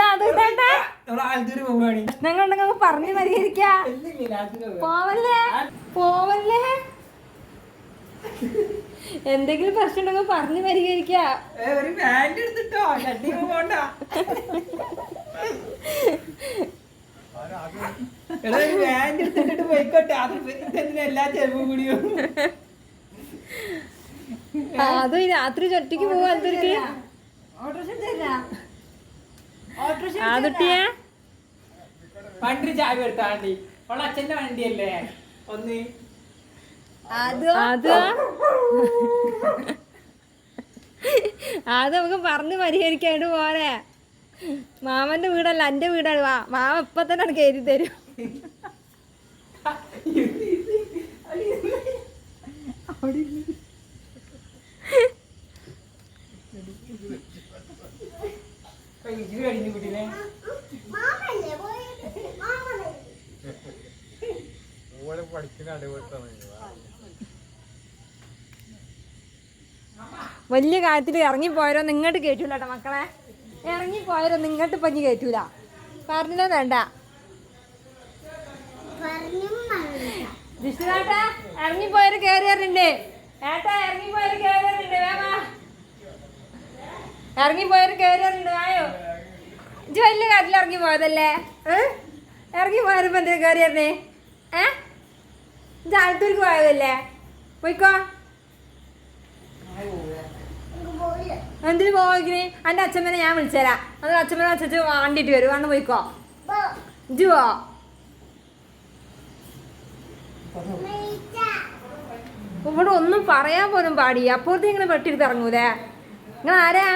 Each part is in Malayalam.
പോവുകയാണ്. പ്രശ്നങ്ങളുണ്ടെങ്കിൽ പറഞ്ഞു പരിഹരിക്ക. പോവല്ലേ? പോവല്ലേ? എന്തെങ്കിലും പ്രശ്നം ഉണ്ടെങ്കിൽ പറഞ്ഞു പരിഹരിക്ക. അതും രാത്രി ചട്ടി പോണ്ട ആതുട്ടിയെ? പണ്ട് ചാവി എടുത്താണ്ടി. അവളെ അച്ഛന്റെ വണ്ടിയല്ലേ? ഒന്ന്. അത്? അത്? നമുക്ക് പറഞ്ഞ് പരിഹരിക്കാണ്ട് പോരെ. മാമന്റെ വീടല്ല എന്റെ വീടാണ്. വാ മാമ ഇപ്പൊ തന്നെ കയറി തരും. ഇത് കഴിഞ്ഞു കുട്ടീനെ ഓൾ പഠിക്കുന്ന അടിപൊളിത്താണ് വലിയ കാര്യത്തിൽ ഇറങ്ങിപ്പോയാലോ നിങ്ങോട്ട് കയറ്റൂല കേട്ടോ മക്കളെ. ഇറങ്ങിപ്പോയാലോ നിങ്ങോട്ട് പഞ്ഞ് കയറ്റൂല പറഞ്ഞില്ല. വേണ്ട ജിഷ്ണുവേട്ടാ ഇറങ്ങിപ്പോയൊരു കയറിയാറുണ്ട് ഏട്ടാ ഇറങ്ങിപ്പോയൊരു കയറിയാറുണ്ട് വേമാ ഇറങ്ങിപ്പോയൊരു കയറിയാറുണ്ട് ആയോ കാര്യത്തിൽ ഇറങ്ങി പോയതല്ലേ? ഇറങ്ങി പോയപ്പോ എന്തിനാ കയറിയായിരുന്നേ ഏ? ഇത് ആലത്തൂർക്ക് പോയതല്ലേ? പോയിക്കോ. എന്തിനു പോയിക്കണേ? എന്റെ അച്ഛമ്മനെ ഞാൻ വിളിച്ചുതരാം അത് അച്ഛമ്മനെ അച്ഛച്ച് വാണ്ടിട്ട് വരും. അന്ന് പോയിക്കോ. പോ. ഇവിടെ ഒന്നും പറയാൻ പോലും പാടി അപ്പോഴത്തെ ഇങ്ങനെ വെട്ടിയെടുത്ത് ഇറങ്ങൂലേ? നിങ്ങൾ ആരാ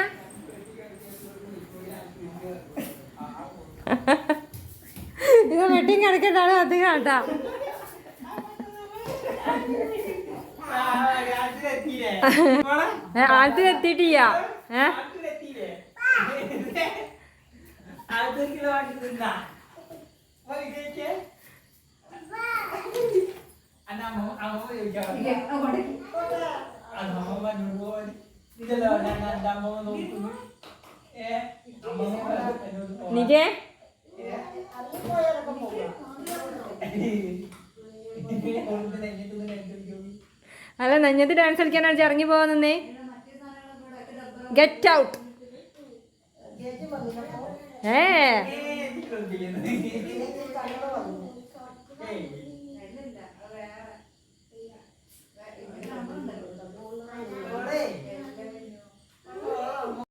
ഇത് വെട്ടിയും കിടക്കണ്ടാണ് അധികം കേട്ടാ ആദ്യത്തിൽ എത്തിയിട്ടില്ല. ഏ? ആൾക്കാർക്ക് അല്ല നഞ്ഞത്ത് ഡാൻസ് കളിക്കാനാണ് അടിച്ച് ഇറങ്ങി പോകുന്നേ ഗെറ്റ് ഔട്ട് ഏ.